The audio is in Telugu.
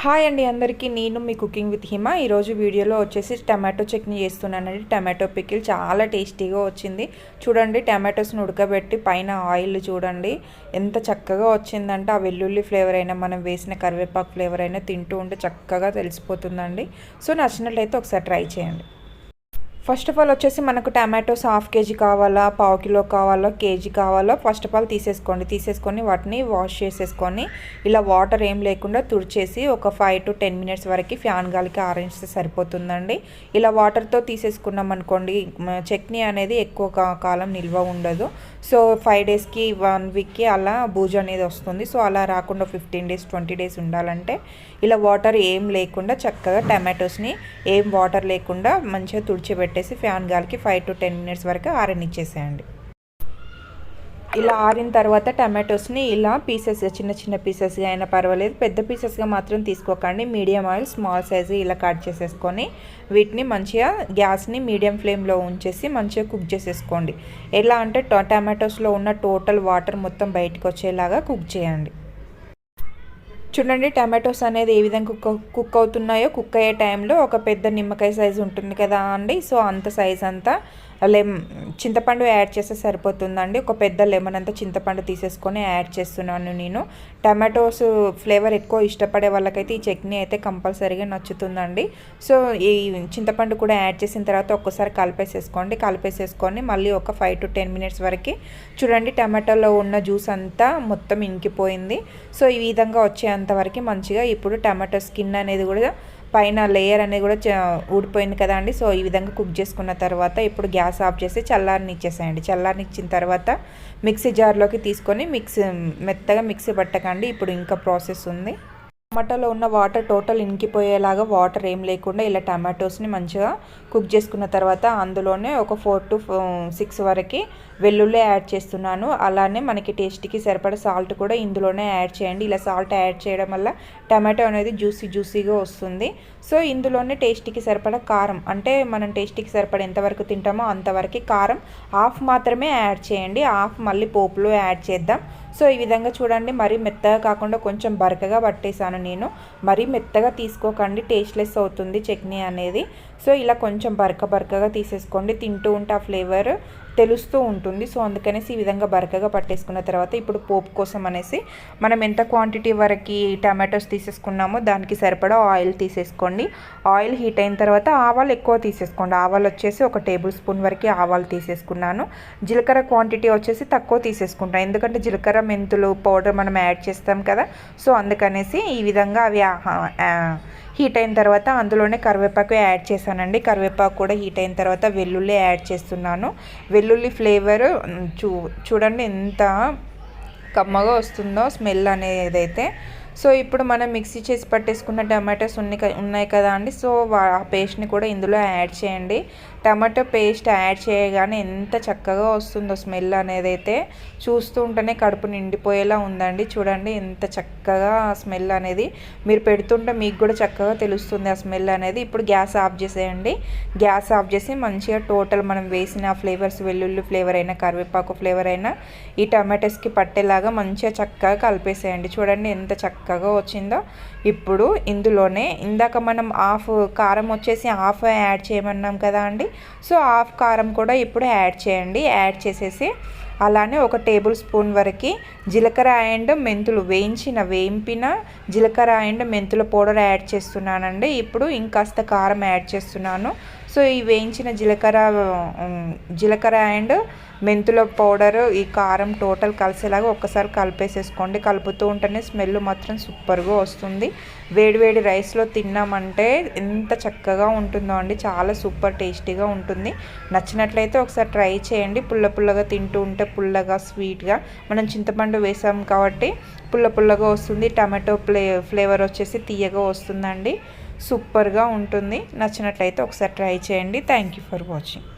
హాయ్ అండి అందరికీ నేను మీ కుకింగ్ విత్ హిమ. ఈరోజు వీడియోలో వచ్చేసి టమాటో చట్నీ చేస్తున్నానండి. టమాటో పికిల్ చాలా టేస్టీగా వచ్చింది. చూడండి టమాటోస్ని ఉడకబెట్టి పైన ఆయిల్ చూడండి. ఎంత చక్కగా వచ్చిందంటే ఆ వెల్లుల్లి ఫ్లేవర్ అయినా మనం వేసిన కరివేపాకు ఫ్లేవర్ అయినా తింటూ ఉంటే చక్కగా తెలిసిపోతుందండి. సో నచ్చినట్లయితే ఒకసారి ట్రై చేయండి. ఫస్ట్ ఆఫ్ ఆల్ వచ్చేసి మనకు టమాటోస్ హాఫ్ కేజీ కావాలా పావు కిలో కావాలా కేజీ కావాలా ఫస్ట్ ఆఫ్ ఆల్ తీసేసుకోండి. తీసేసుకొని వాటిని వాష్ చేసేసుకొని ఇలా వాటర్ ఏం లేకుండా తుడిచేసి ఒక ఫైవ్ టు టెన్ మినిట్స్ వరకు ఫ్యాన్ గాలికి ఆరెంజ్ సరిపోతుందండి. ఇలా వాటర్తో తీసేసుకున్నాం అనుకోండి చట్నీ అనేది ఎక్కువ కాలం నిల్వ ఉండదు. సో ఫైవ్ డేస్కి వన్ వీక్కి అలా బూజు అనేది వస్తుంది. సో అలా రాకుండా ఫిఫ్టీన్ డేస్ ట్వంటీ డేస్ ఉండాలంటే ఇలా వాటర్ ఏం లేకుండా చక్కగా టమాటోస్ని ఏం వాటర్ లేకుండా మంచిగా పెట్టేసి ఫ్యాన్ గాలికి ఫైవ్ టు టెన్ మినిట్స్ వరకు ఆరనిచ్చేసేయండి. ఇలా ఆరిన తర్వాత టమాటోస్ని ఇలా పీసెస్ చిన్న చిన్న పీసెస్గా అయినా పర్వాలేదు. పెద్ద పీసెస్గా మాత్రం తీసుకోకండి. మీడియం ఆయిల్ స్మాల్ సైజు ఇలా కట్ చేసేసుకొని వీటిని మంచిగా గ్యాస్ని మీడియం ఫ్లేమ్లో ఉంచేసి మంచిగా కుక్ చేసేసుకోండి. ఎలా అంటే టమాటోస్లో ఉన్న టోటల్ వాటర్ మొత్తం బయటకు వచ్చేలాగా కుక్ చేయండి. చూడండి టమాటోస్ అనేది ఏ విధంగా కుక్ కుక్ అవుతున్నాయో కుక్ అయ్యే టైంలో ఒక పెద్ద నిమ్మకాయ సైజు ఉంటుంది కదా అండి. సో అంత సైజ్ అంతా లెమ్ చింతపండు యాడ్ చేస్తే సరిపోతుందండి. ఒక పెద్ద లెమన్ అంతా చింతపండు తీసేసుకొని యాడ్ చేస్తున్నాను నేను. టమాటోస్ ఫ్లేవర్ ఎక్కువ ఇష్టపడే వాళ్ళకైతే ఈ చట్నీ అయితే కంపల్సరీగా నచ్చుతుందండి. సో ఈ చింతపండు కూడా యాడ్ చేసిన తర్వాత ఒక్కసారి కలిపేసేసుకోండి. కలిపేసేసుకొని మళ్ళీ ఒక ఫైవ్ టు టెన్ మినిట్స్ వరకు చూడండి టమాటోలో ఉన్న జ్యూస్ అంతా మొత్తం ఇంకిపోయింది. సో ఈ విధంగా వచ్చేంత వరకు మంచిగా ఇప్పుడు టమాటో స్కిన్ అనేది కూడా పైన లేయర్ అనేది కూడా ఊడిపోయింది కదా అండి. సో ఈ విధంగా కుక్ చేసుకున్న తర్వాత ఇప్పుడు గ్యాస్ ఆఫ్ చేసి చల్లారిని ఇచ్చేసేయండి. చల్లారిని ఇచ్చిన తర్వాత మిక్సీ జార్లోకి తీసుకొని మిక్సీ మెత్తగా మిక్సీ పట్టకండి. ఇప్పుడు ఇంకా ప్రాసెస్ ఉంది. టమాటాలో ఉన్న వాటర్ టోటల్ ఇంకిపోయేలాగా వాటర్ ఏం లేకుండా ఇలా టమాటోస్ని మంచిగా కుక్ చేసుకున్న తర్వాత అందులోనే ఒక ఫోర్ టు సిక్స్ వరకు వెల్లుల్లి యాడ్ చేస్తున్నాను. అలానే మనకి టేస్ట్కి సరిపడ సాల్ట్ కూడా ఇందులోనే యాడ్ చేయండి. ఇలా సాల్ట్ యాడ్ చేయడం వల్ల టమాటో అనేది జ్యూసీ జ్యూసీగా వస్తుంది. సో ఇందులోనే టేస్ట్కి సరిపడ కారం అంటే మనం టేస్ట్కి సరిపడ ఎంతవరకు తింటామో అంతవరకు కారం హాఫ్ మాత్రమే యాడ్ చేయండి. హాఫ్ మళ్ళీ పోపులో యాడ్ చేద్దాం. సో ఈ విధంగా చూడండి మరీ మెత్తగా కాకుండా కొంచెం బరకగా పట్టేశాను నేను. మరీ మెత్తగా తీసుకోకండి టేస్ట్లెస్ అవుతుంది చట్నీ అనేది. సో ఇలా కొంచెం బరక బరకగా తీసేసుకోండి తింటూ ఉంటే ఆ ఫ్లేవర్ తెలుస్తూ ఉంటుంది. సో అందుకనేసి ఈ విధంగా బరకగా పట్టేసుకున్న తర్వాత ఇప్పుడు పోపు కోసం అనేసి మనం ఎంత క్వాంటిటీ వరకు టమాటోస్ తీసేసుకున్నామో దానికి సరిపడా ఆయిల్ తీసేసుకోండి. ఆయిల్ హీట్ అయిన తర్వాత ఆవాలు ఎక్కువ తీసేసుకోండి. ఆవాలు వచ్చేసి ఒక టేబుల్ స్పూన్ వరకు ఆవాలు తీసేసుకున్నాను. జీలకర్ర క్వాంటిటీ వచ్చేసి తక్కువ తీసేసుకుంటాను. ఎందుకంటే జీలకర్ర మెంతులు పౌడర్ మనం యాడ్ చేస్తాం కదా. సో అందుకనేసి ఈ విధంగా అవి హీట్ అయిన తర్వాత అందులోనే కరివేపాకు యాడ్ చేశానండి. కరివేపాకు కూడా హీట్ అయిన తర్వాత వెల్లుల్లి యాడ్ చేస్తున్నాను. వెల్లుల్లి ఫ్లేవర్ చూ చూడండి ఎంత కమ్మగా వస్తుందో స్మెల్ అనేది అయితే. సో ఇప్పుడు మనం మిక్సీ చేసి పట్టేసుకున్న టమాటోస్ ఉన్నాయి ఉన్నాయి కదా అండి. సో ఆ పేస్ట్ని కూడా ఇందులో యాడ్ చేయండి. టమాటో పేస్ట్ యాడ్ చేయగానే ఎంత చక్కగా వస్తుందో స్మెల్ అనేది అయితే చూస్తూ ఉంటేనే కడుపు నిండిపోయేలా ఉందండి. చూడండి ఎంత చక్కగా స్మెల్ అనేది మీరు పెడుతుంటే మీకు కూడా చక్కగా తెలుస్తుంది ఆ స్మెల్ అనేది. ఇప్పుడు గ్యాస్ ఆఫ్ చేసేయండి. గ్యాస్ ఆఫ్ చేసి మంచిగా టోటల్ మనం వేసిన ఫ్లేవర్స్ వెల్లుల్లి ఫ్లేవర్ అయినా కరివేపాకు ఫ్లేవర్ అయినా ఈ టమాటోస్కి పట్టేలాగా మంచిగా చక్కగా కలిపేసేయండి. చూడండి ఎంత చక్కగా చక్కగా వచ్చిందో ఇప్పుడు ఇందులోనే ఇందాక మనం హాఫ్ కారం వచ్చేసి హాఫ్ యాడ్ చేయమన్నాం కదా అండి. సో హాఫ్ కారం కూడా ఇప్పుడు యాడ్ చేయండి. యాడ్ చేసేసి అలానే ఒక టేబుల్ స్పూన్ వరకు జీలకర్ర అండ్ మెంతులు వేయించిన వేయింపిన జీలకర్ర అండ్ మెంతుల పౌడర్ యాడ్ చేస్తున్నానండి. ఇప్పుడు ఇంకాస్త కారం యాడ్ చేస్తున్నాను. సో ఈ వేయించిన జీలకర్ర జీలకర్ర అండ్ మెంతుల పౌడర్ ఈ కారం టోటల్ కలిసేలాగా ఒక్కసారి కలిపేసేసుకోండి. కలుపుతూ ఉంటేనే స్మెల్ మాత్రం సూపర్గా వస్తుంది. వేడివేడి రైస్లో తిన్నామంటే ఎంత చక్కగా ఉంటుందో అండి. చాలా సూపర్ టేస్టీగా ఉంటుంది. నచ్చినట్లయితే ఒకసారి ట్రై చేయండి. పుల్ల పుల్లగా తింటూ ఉంటే పుల్లగా స్వీట్గా. మనం చింతపండు వేసాం కాబట్టి పుల్ల పుల్లగా వస్తుంది. టమాటో ఫ్లే ఫ్లేవర్ వచ్చేసి తీయగా వస్తుందండి. సూపర్గా ఉంటుంది. నచ్చినట్లయితే ఒకసారి ట్రై చేయండి. Thank you for watching.